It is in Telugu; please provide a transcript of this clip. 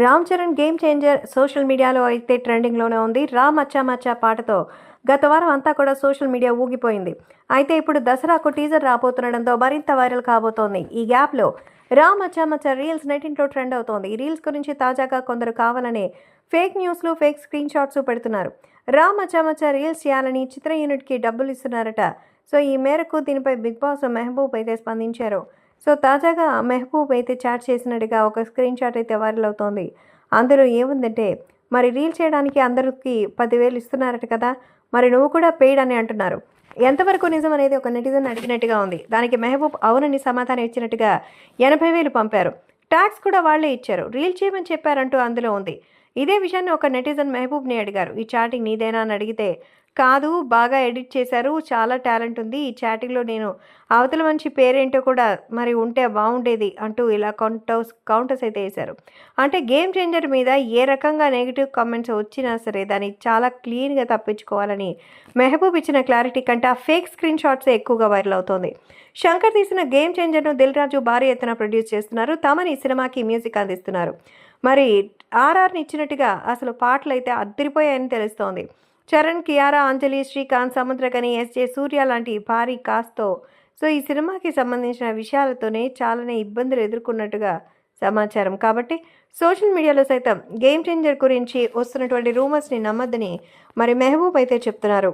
Ram Charan game changer social మీడియాలో అయితే ట్రెండింగ్లోనే ఉంది. రామ్ అచ్చా మచ్చా పాటతో గత వారం అంతా కూడా సోషల్ మీడియా ఊగిపోయింది. అయితే ఇప్పుడు దసరాకు టీజర్ రాబోతుండడంతో మరింత వైరల్ కాబోతోంది. ఈ గ్యాప్లో రామ్ అచ్చా మచ్చా రీల్స్ నెటింట్లో ట్రెండ్ అవుతోంది. ఈ రీల్స్ గురించి తాజాగా కొందరు కావాలనే ఫేక్ న్యూస్లు ఫేక్ స్క్రీన్ షాట్స్ పెడుతున్నారు. రామ్ అచ్చా మచ్చా రీల్స్ చేయాలని చిత్ర యూనిట్కి డబ్బులు ఇస్తున్నారట. సో ఈ మేరకు దీనిపై బిగ్ బాస్ మెహబూబ్ అయితే స్పందించారు. సో తాజాగా మెహబూబ్ అయితే చాట్ చేసినట్టుగా ఒక స్క్రీన్ షాట్ అయితే వైరల్ అవుతోంది. అందులో ఏముందంటే మరి రీల్ చేయడానికి అందరికీ పదివేలు ఇస్తున్నారట కదా మరి నువ్వు కూడా పెయిడ్ అని అంటున్నారు. ఎంతవరకు నిజం అనేది ఒక నెటిజన్ అడిగినట్టుగా ఉంది. దానికి మెహబూబ్ అవునని సమాధానం ఇచ్చినట్టుగా ఎనభై వేలు పంపారు. ట్యాక్స్ కూడా వాళ్ళే ఇచ్చారు. రీల్ చేయమని చెప్పారంటూ అందులో ఉంది. ఇదే విషయాన్ని ఒక నెటిజన్ మెహబూబ్ని అడిగారు. ఈ చాటింగ్ నీదేనా అని అడిగితే కాదు బాగా ఎడిట్ చేశారు చాలా టాలెంట్ ఉంది ఈ చాటింగ్లో నేను అవతల మంచి పేరేంటో కూడా మరి ఉంటే బాగుండేది అంటూ ఇలా కౌంటర్స్ కౌంటర్స్ అయితే వేశారు. అంటే గేమ్ చేంజర్ మీద ఏ రకంగా నెగిటివ్ కామెంట్స్ వచ్చినా సరే దాన్ని చాలా క్లీన్గా తప్పించుకోవాలని మెహబూబ్ ఇచ్చిన క్లారిటీ కంటే ఆ ఫేక్ స్క్రీన్ షాట్స్ ఎక్కువగా వైరల్ అవుతోంది. శంకర్ తీసిన గేమ్ చేంజర్ను దిల్ రాజు భారీ ఎత్తున ప్రొడ్యూస్ చేస్తున్నారు. తమని ఈ సినిమాకి మ్యూజిక్ అందిస్తున్నారు. మరి ఆర్ఆర్ని ఇచ్చినట్టుగా అసలు పాటలు అయితే అద్దరిపోయాయని తెలుస్తోంది. చరణ్ కియారా అంజలి శ్రీకాంత్ సముద్రకని ఎస్జే సూర్య లాంటి భారీ కాస్తో సో ఈ సినిమాకి సంబంధించిన విషయాలతోనే చాలానే ఇబ్బందులు ఎదుర్కొన్నట్టుగా సమాచారం. కాబట్టి సోషల్ మీడియాలో సైతం గేమ్ చేంజర్ గురించి వస్తున్నటువంటి రూమర్స్ని నమ్మద్దని మరి మెహబూబ్ అయితే చెప్తున్నారు.